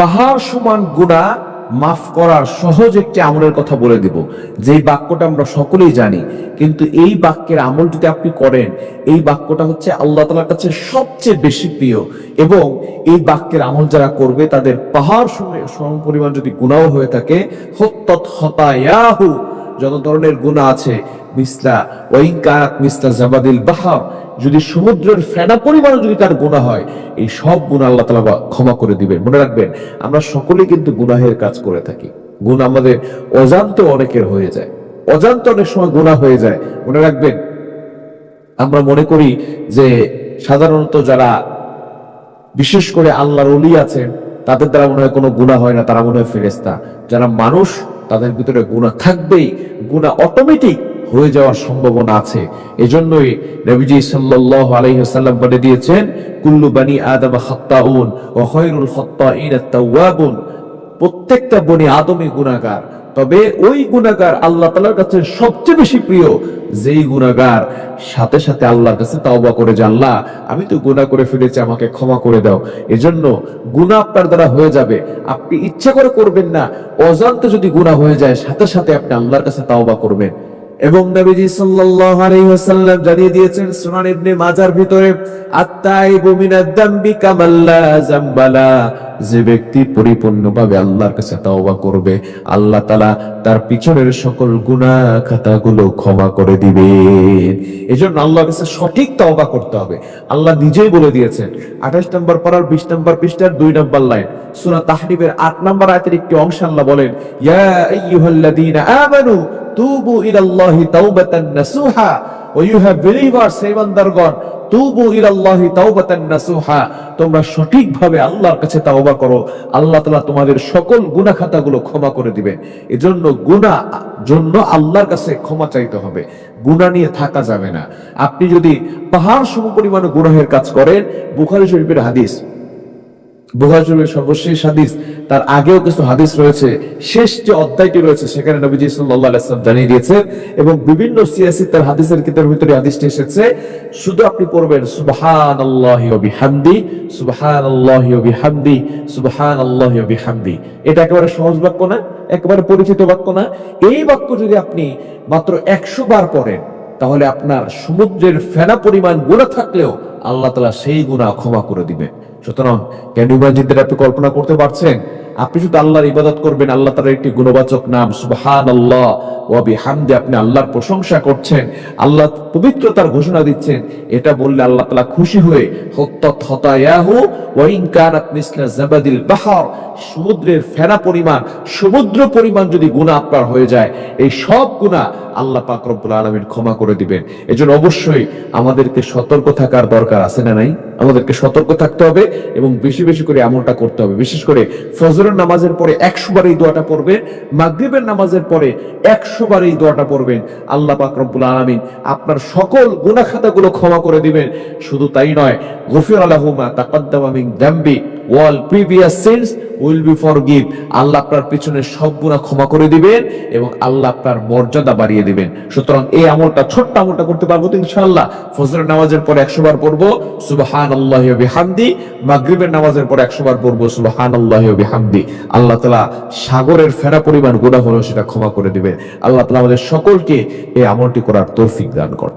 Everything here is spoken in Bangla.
পাহাড় সমান গুণা মাফ করার সহজ একটি আমলের কথা বলে দেব। যে বাক্যটা আমরা সকলেই জানি, কিন্তু এই বাক্যের আমল যদি আপনি করেন, এই বাক্যটা হচ্ছে আল্লাহ তালার কাছে সবচেয়ে বেশি প্রিয় এবং এই বাক্যের আমল যারা করবে, তাদের পাহাড় সম- পরিমাণ যদি গুণাও হয়ে থাকে হতায়াহু যত ধরনের গুণা আছে, মিসলা ওয়াইনকারাত মিসলা জাবাদিল বাহার, যদি সমুদ্রের ফেনা পরিমাণ যদি তার গুণা হয়, এই সব গুণ আল্লাহ তালা ক্ষমা করে দিবেন। মনে রাখবেন, আমরা সকলেই কিন্তু গুনাহের কাজ করে থাকি। গুণ আমাদের অজান্ত অনেকের হয়ে যায়। অজান্ত অনেক সময় গুণা হয়ে যায়। মনে রাখবেন, আমরা মনে করি যে সাধারণত যারা বিশেষ করে আল্লাহর অলি আছেন, তাদের দ্বারা মনে হয় কোনো গুণা হয় না, তারা মনে হয় ফেরেস্তা যারা মানুষ তাদের ভিতরে গুণা থাকবেই, গুণা অটোমেটিক হয়ে যাওয়ার সম্ভাবনা আছে। এজন্যই নবীজি সাল্লাল্লাহু আলাইহি ওয়াসাল্লাম বলে দিয়েছেন, কুল্লু বানি আদম ওয়া খায়রুল খাত্তাইন আত-তাওয়াবুন প্রত্যেকটা বনি আদমই গুণাগার। তবে ওই গুণাগার আল্লাহ তালার কাছে সবচেয়ে বেশি প্রিয়, যেই গুণাগার সাথে সাথে আল্লাহর কাছে তাওবা করে জানলা আমি তো গুণা করে ফিরেছি আমাকে ক্ষমা করে দাও। এজন্য গুণা আপনার দ্বারা হয়ে যাবে। আপনি ইচ্ছা করে করবেন না, অজান্তে যদি গুণা হয়ে যায়, সাথে সাথে আপনি আল্লাহর কাছে তাওবা করবেন। এবং নবীজি সাল্লাল্লাহু আলাইহি ওয়াসাল্লাম জানিয়ে দিয়েছেন সুনান ইবনে মাজার ভিতরে আত্তাইবু মিনাদ দামবি কামাল্লা জামবালা যে ব্যক্তি পরিপূর্ণভাবে আল্লাহর কাছে তাওবা করবে, আল্লাহ তাআলা তার পিছনের সকল গুনাহ খাতাগুলো ক্ষমা করে দিবে। এজন্য আল্লাহর কাছে সঠিক তাওবা করতে হবে। আল্লাহ নিজেই বলে দিয়েছেন 28 নম্বর পারার 20 নম্বর পৃষ্ঠার 2 নম্বর লাইন। সূরা তাহরিমের 8 নম্বর আয়াতের একটি অংশ আল্লাহ বলেন, ইয়া আইয়ুহাল্লাযীনা আমানু তোমাদের সকল গুনাহ খাতাগুলো ক্ষমা করে দিবেন এজন্য গুনাহ জন্য আল্লাহর কাছে ক্ষমা চাইতে হবে। গুনাহ নিয়ে থাকা যাবে না। আপনি যদি পাহাড় সম পরিমাণে গুনাহের কাজ করেন, বুখারী শরীফের হাদিস শরীফের সর্বশেষ হাদিস, তার আগেও কিছু হাদিস রয়েছে, শেষ যে অধ্যায়টি রয়েছে, সেখানে নবীজি সাল্লাল্লাহু আলাইহি ওয়াসাল্লাম জানিয়ে দিয়েছেন, এবং বিভিন্ন সিয়াসি তার হাদিসের ভিতরে হাদিসটি এসেছে, শুধু আপনি পড়বেন, সুবহানাল্লাহি ওয়া বিহামদি, সুবহানাল্লাহি ওয়া বিহামদি এটা একেবারে সহজ বাক্য না? একেবারে পরিচিত বাক্য না? এই বাক্য যদি আপনি মাত্র একশো বার পড়েন, তাহলে আপনার সমুদ্রের ফেনা পরিমাণ গুণা থাকলেও আল্লাহ তালা সেই গুণা ক্ষমা করে দিবে। সুতরাং জ্ঞানী মসজিদের আপনি কল্পনা করতে পারছেন? আপনি শুধু আল্লাহর ইবাদত করবেন, আল্লাহ তালার একটি গুণবাচক নাম সুবহান আল্লাহ ওয়াবি হামদে আপনি আল্লাহর প্রশংসা করছেন, আল্লাহ পবিত্রতার ঘোষণা দিচ্ছেন। এটা বললে আল্লাহ তালা খুশি হয়ে হতায়াহু ওয়াইন কানাত মিসলা জাবাদিল বাহার। সমুদ্রের ফেনা পরিমাণ, সমুদ্র পরিমাণ যদি গুণা আপনার হয়ে যায়, এই সব গুণা আল্লাহ পাক রব্বুল আলামিন ক্ষমা করে দিবেন। এজন্য অবশ্যই আমাদেরকে সতর্ক থাকার দরকার আছে না নাই? আমাদেরকে সতর্ক থাকতে হবে এবং বেশি বেশি করে আমলটা করতে হবে। বিশেষ করে ফজরের নামাজের পরে একশো বার এই দোয়াটা পড়বেন, মাগরিবের নামাজের পরে একশো বার এই দোয়াটা পড়বেন। আল্লাহ পাক রব্বুল আলামিন আপনার সকল গুনাহ খাতাগুলো ক্ষমা করে দিবেন। শুধু তাই নয়, গফির আলাহুমা তাকাদ্দামা দামবি ওয়াল previous sins will be for forgive. Allah আপনার পিছনে সব গুনাহ ক্ষমা করে দিবেন এবং আল্লাহ আপনার মর্যাদা বাড়িয়ে দিবেন। সুতরাং এই আমলটা, ছোট্ট আমলটা করতে পারব তো ইনশাআল্লাহ। ফজরের নামাজের পর একশো বার পড়ব সুবাহান আল্লাহ বিহামদি। মাগরিবের নামাজের পর একশো বার পড়ব সুবাহান আল্লাহ বিহামদি। আল্লাহ তালা সাগরের ফেরা পরিমাণ গোড়া হলো সেটা ক্ষমা করে দিবেন। আল্লাহ তালা আমাদের সকলকে এই আমলটি করার তৌফিক দান করেন।